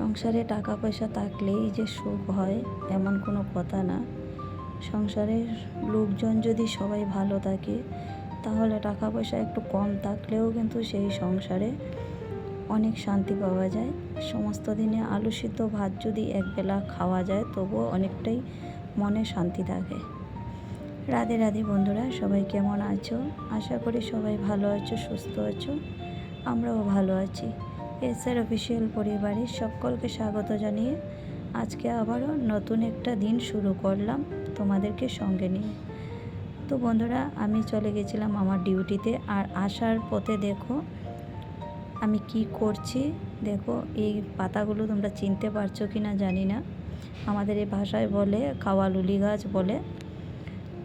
সংসারে টাকা পয়সা থাকলেই যে সুখ হয়, এমন কোনো কথা না। সংসারের লোকজন যদি সবাই ভালো থাকে, তাহলে টাকা পয়সা একটু কম থাকলেও কিন্তু সেই সংসারে অনেক শান্তি পাওয়া যায়। সমস্ত দিনে আলু সিদ্ধ ভাত যদি একবেলা খাওয়া যায়, তবুও অনেকটাই মনে শান্তি থাকে। রাধে রাধে বন্ধুরা, সবাই কেমন আছো? আশা করি সবাই ভালো আছো, সুস্থ আছো। আমরাও ভালো আছি। এসআর অফিসিয়াল পরিবারের সকলকে স্বাগত জানিয়ে আজকে আবারও নতুন একটা দিন শুরু করলাম তোমাদেরকে সঙ্গে নিয়ে। তো বন্ধুরা, আমি চলে গেছিলাম আমার ডিউটিতে আর আসার পথে দেখো আমি কি করছি। দেখো, এই পাতাগুলো তোমরা চিনতে পারছ কি না জানি না। আমাদের এই ভাষায় বলে কাওয়ালুলি গাছ বলে।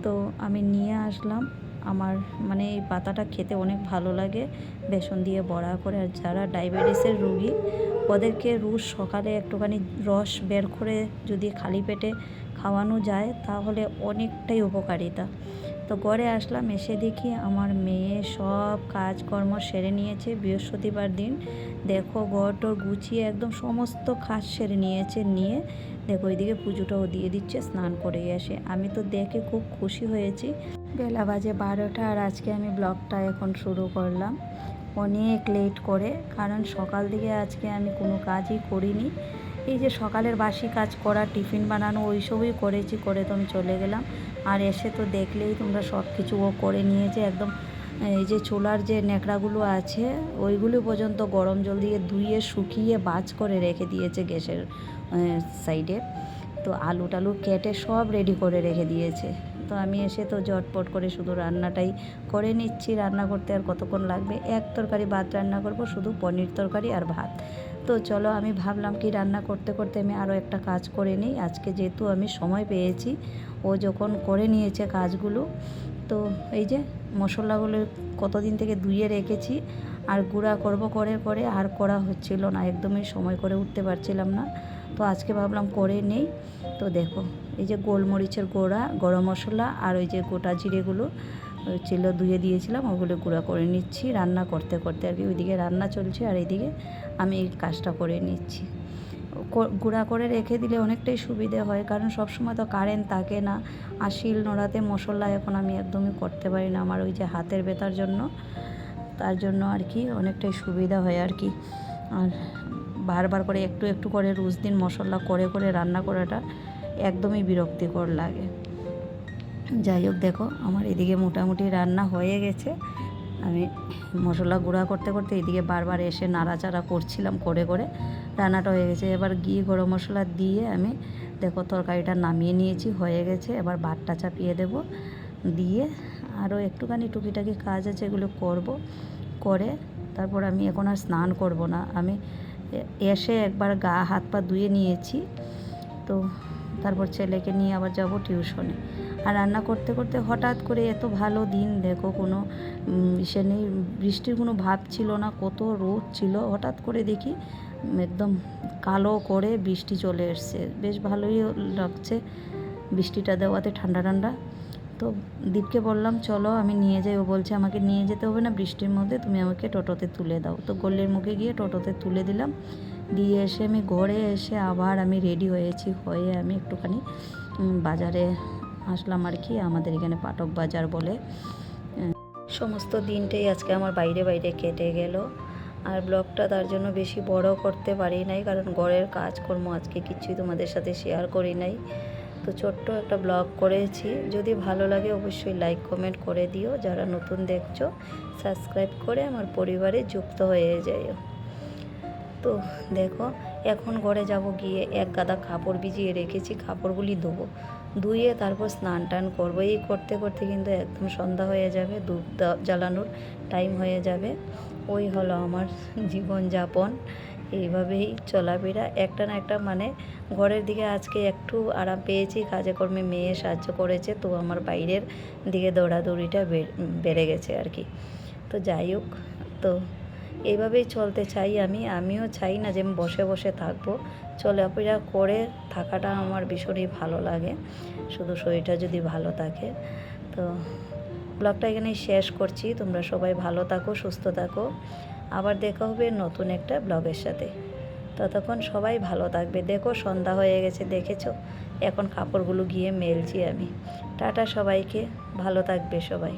তো আমি নিয়ে আসলাম আমার মানে এই পাতাটা খেতে অনেক ভালো লাগে। বেসন দিয়ে বড়া করে আর যারা ডায়াবেটিসের রুগী, ওদেরকে রোজ সকালে একটুখানি রস বের করে যদি খালি পেটে খাওয়ানো যায়, তাহলে অনেকটাই উপকারিতা। তো ঘরে আসলাম, এসে দেখি আমার মেয়ে সব কাজকর্ম সেরে নিয়েছে। বৃহস্পতিবার দিন দেখো ঘর টর গুছিয়ে একদম সমস্ত কাজ সেরে নিয়েছে, নিয়ে দেখো ওইদিকে পুজোটাও দিয়ে দিচ্ছে, স্নান করে এসে আমি তো দেখে খুব খুশি হয়েছি। বেলা বাজে বারোটা আর আজকে আমি ব্লগটা এখন শুরু করলাম। অনেক লেট করে, কারণ সকাল দিকে আজকে আমি কোনো কাজই করিনি। এই যে সকালের বাসি কাজ করা, টিফিন বানানো ওইসবই করেছি, করে তো আমি চলে গেলাম। আর এসে তো দেখলেই তোমরা সব কিছু ও করে নিয়েছে একদম, এই যে চুলার যে ন্যাকড়াগুলো আছে, ওইগুলো পর্যন্ত গরম জল দিয়ে ধুয়ে, শুকিয়ে, বাজ করে রেখে দিয়েছে গ্যাসের সাইডে তো আলু টালু কেটে সব রেডি করে রেখে দিয়েছে। তো আমি এসে তো জটপট করে শুধু রান্নাটাই করে নিচ্ছি। রান্না করতে আর কতক্ষণ লাগবে? এক তরকারি ভাত রান্না করব, শুধু পনির তরকারি আর ভাত। তো চলো আমি ভাবলাম কি রান্না করতে করতে আমি আরও একটা কাজ করে নিই। আজকে যেহেতু আমি সময় পেয়েছি, ও যখন করে নিয়েছে কাজগুলো, তো এই যে মশলাগুলো কতদিন থেকে ধুয়ে রেখেছি আর গুঁড়া করব করে করে আর করা হচ্ছিল না। একদমই সময় করে উঠতে পারছিলাম না। তো আজকে ভাবলাম করে নেই। তো দেখো, এই যে গোলমরিচের গোড়া, গরম মশলা আর ওই যে গোটা জিরেগুলো ছিল ধুয়ে দিয়েছিলাম, ওগুলো গুঁড়া করে নিচ্ছি। রান্না করতে করতে আর কি ওইদিকে রান্না চলছে আর এইদিকে আমি এই কাজটা করে নিচ্ছি। গুঁড়া করে রেখে দিলে অনেকটাই সুবিধে হয়, কারণ সবসময় তো কারেন্ট থাকে না। আর শিল নোড়াতে মশলা এখন আমি একদমই করতে পারি না আমার ওই যে হাতের ব্যথার জন্য। তার জন্য আর কি অনেকটাই সুবিধা হয় আর কি। আর বারবার করে একটু একটু করে রোজ দিন মশলা করে করে রান্না করাটা একদমই বিরক্তিকর লাগে। যাই হোক দেখো, আমার এদিকে মোটামুটি রান্না হয়ে গেছে। আমি মশলা গুঁড়া করতে করতে এদিকে বারবার এসে নাড়াচাড়া করছিলাম করে করে। রান্নাটা হয়ে গেছে। এবার গিয়ে গরম মশলা দিয়ে আমি দেখো তরকারিটা নামিয়ে নিয়েছি, হয়ে গেছে। এবার ভাতটা চাপিয়ে দেব। দিয়ে আরও একটুখানি টুকিটাকি কাজ আছে এগুলো করব। করে তারপর আমি এখন আর স্নান করব না। আমি এসে একবার গা, হাত পা ধুয়ে নিয়েছি। তো তারপর ছেলেকে নিয়ে আবার যাব টিউশনে। আর রান্না করতে করতে হঠাৎ করে এত ভালো দিন, দেখো কোনো ইসে নেই, বৃষ্টির কোনো ভাব ছিল না, কত রোদ ছিল। হঠাৎ করে দেখি একদম কালো করে বৃষ্টি চলে এসছে। বেশ ভালোই লাগছে বৃষ্টিটা দেওয়াতে, ঠান্ডা ঠান্ডা। তো দীপকে বললাম, চলো আমি নিয়ে যাই। ও বলছে, আমাকে নিয়ে যেতে হবে না, বৃষ্টির মধ্যে তুমি আমাকে টোটোতে তুলে দাও। তো গল্লির মুখে গিয়ে টোটোতে তুলে দিলাম। দিয়ে এসে আমি ঘরে এসে আবার আমি রেডি হয়েছি। হয়ে আমি একটুখানি বাজারে আসলাম আর কি, আমাদের এখানে পাটক বাজার বলে। সমস্ত দিনটাই আজকে আমার বাইরে বাইরে কেটে গেল। আর ব্লগটা তার জন্য বেশি বড় করতে পারি নাই, কারণ ঘরের কাজকর্ম আজকে কিছুই তোমাদের সাথে শেয়ার করি নাই। তো ছোট্ট একটা ব্লগ করেছি। যদি ভালো লাগে অবশ্যই লাইক কমেন্ট করে দিও। যারা নতুন দেখছ সাবস্ক্রাইব করে আমার পরিবারে যুক্ত হয়ে যাইও। তো দেখো, এখন ঘরে যাব গিয়ে এক গাদা কাপড় ভিজিয়ে রেখেছি, কাপড়গুলি ধোবো। ধুয়ে তারপর স্নান টান করব। এই করতে করতে কিন্তু একদম সন্ধ্যা হয়ে যাবে দুধ জ্বালানোর টাইম হয়ে যাবে। ওই হলো আমার জীবনযাপন। এইভাবেই চলাফেরা। একটা না একটা মানে ঘরের দিকে আজকে একটু আরাম পেয়েছি কাজে কর্মে মেয়ে সাহায্য করেছে, তো আমার বাইরের দিকে দৌড়াদৌড়িটা বেড়ে গেছে আর কি। তো যাই হোক, তো এইভাবেই চলতে চাই আমি। আমিও চাই না যে আমি বসে বসে থাকব। চলাফেরা করে থাকাটা আমার ভীষণই ভালো লাগে। শুধু শরীরটা যদি ভালো থাকে। তো ব্লগটা এখানেই শেষ করছি। তোমরা সবাই ভালো থাকো, সুস্থ থাকো। আবার দেখা হবে নতুন একটা ব্লগের সাথে। ততক্ষণ সবাই ভালো থাকবে। দেখো, সন্ধ্যা হয়ে গেছে, দেখেছ? এখন কাপড়গুলো গিয়ে মেলছি আমি। টাটা সবাইকে। ভালো থাকবে সবাই।